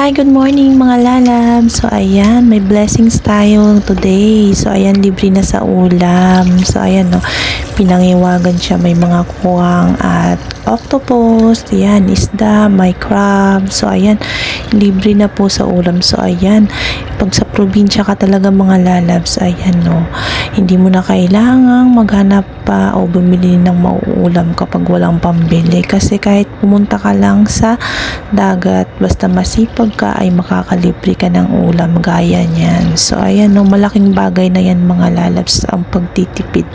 Hi, good morning mga lalab. So, ayan, may blessings tayo today. So, ayan, libre na sa ulam. So, ayan, no, pinangiwagan siya. May mga kuwang at octopus. Ayan, isda, may crab. So, ayan, libre na po sa ulam. So, ayan, pag sa probinsya ka talaga mga lalabs, ayan, no, hindi mo na kailangang maghanap pa o bumili ng mauulam kapag walang pambili. Kasi kahit pumunta ka lang sa dagat, basta masipag ka ay makakalibre ka ng ulam gaya niyan. So ayan no, malaking bagay na yan mga lalabs ang pagtitipid.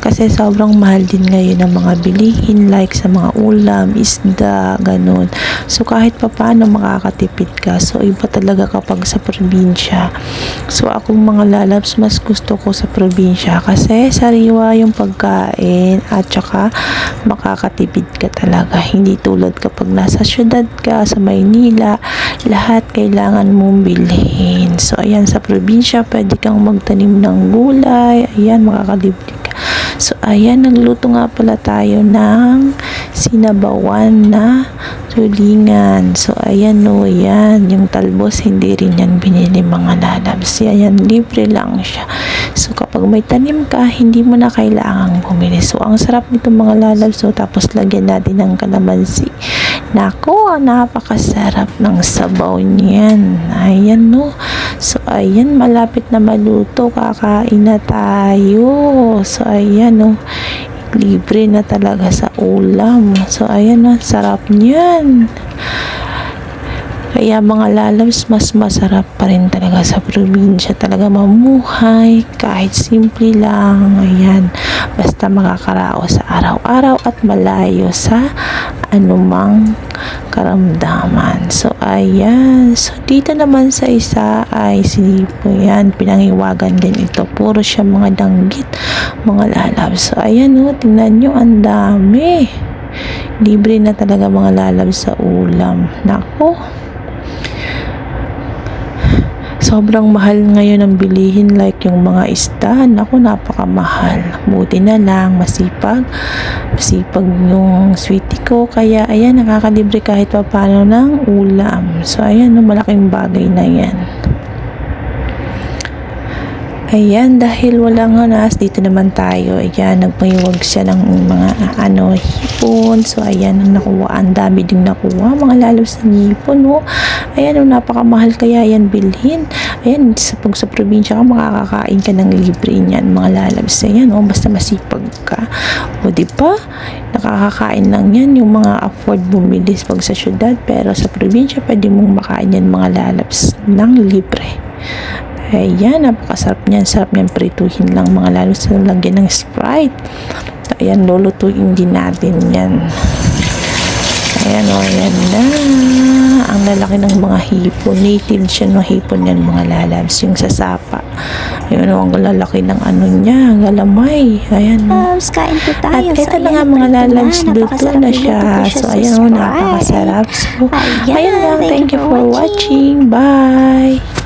Kasi sobrang mahal din ngayon ng mga bilihin like sa mga ulam, isda, ganun. So kahit papaano makakatipid ka. So iba talaga kapag sa probinsya. So akong mga lalabs mas gusto ko sa probinsya kasi sariwa yung pagkain at saka makakatipid ka talaga. Hindi tulad kapag nasa syudad ka, sa Maynila, lahat kailangan mong bilhin. So, ayan, sa probinsya, pwede kang magtanim ng gulay. Ayan, makakalibre ka. So, ayan, nagluto nga pala tayo ng sinabawan na tulingan. So, ayan no, yan. Yung talbos, hindi rin yan binili mga lalabs. Ayan, libre lang siya. So, kapag may tanim ka, hindi mo na kailangang bumili. So, ang sarap nito mga lalabs. So, tapos lagyan natin ng kalamansi. Nako, napakasarap ng sabaw niyan. Ayan no. So, ayan, malapit na maluto. Kakain na tayo. So, ayan no. Libre na talaga sa ulam. So, ayan no. Sarap niyan. Kaya mga lalabs, mas masarap pa rin talaga sa probinsya. Talaga mamuhay, kahit simple lang. Ayan, basta makakarao sa araw-araw at malayo sa anumang karamdaman. So, ayan. So, dito naman sa isa ay sinipo yan. Pinangiwagan din ito. Puro siya mga danggit, mga lalabs. So, ayan o. tingnan nyo, ang dami. Libre na talaga mga lalabs sa ulam. Nako. Sobrang mahal ngayon ang bilihin like yung mga isda. Naku, napakamahal. Buti na lang, masipag. Masipag yung sweetie ko. Kaya, ayan, nakakalibre kahit pa paano ng ulam. So, ayan, no, malaking bagay na yan. Ayan, dahil wala nga nas, dito naman tayo. Ayan, nagpahiwag siya ng mga ano, hipon. So, ayan, nakuha. Ang dami ding nakuha. Mga lalo sa hipon, no? Ayan, no, napakamahal kaya yan bilhin. Ayan, sa pag sa probinsya ka, makakakain ka ng libre niyan, mga lalabs. Ayan, oh, basta masipag ka. O, di ba? Nakakakain lang yan, yung mga afford bumili pag sa syudad. Pero sa probinsya, pwede mong makain yan, mga lalabs, ng libre. Ayan, napakasarap niyan. Sarap niyan prituhin lang mga lalo sa lagyan ng Sprite. Ayan, lulutuin din natin yan. Ayan o, ayan na. Ang lalaki ng mga hipon. Native siya ng hipon yan mga lalabs. Yung sasapa. Ayan o, ang lalaki ng ano niya. Galamay. Ayan o. Loves, kain po tayo. At ito So, na nga mga lalabs, luto na siya. So, sa ayan o, Sprite. napakasarap. So, Ayan, lang. thank you for watching. Bye!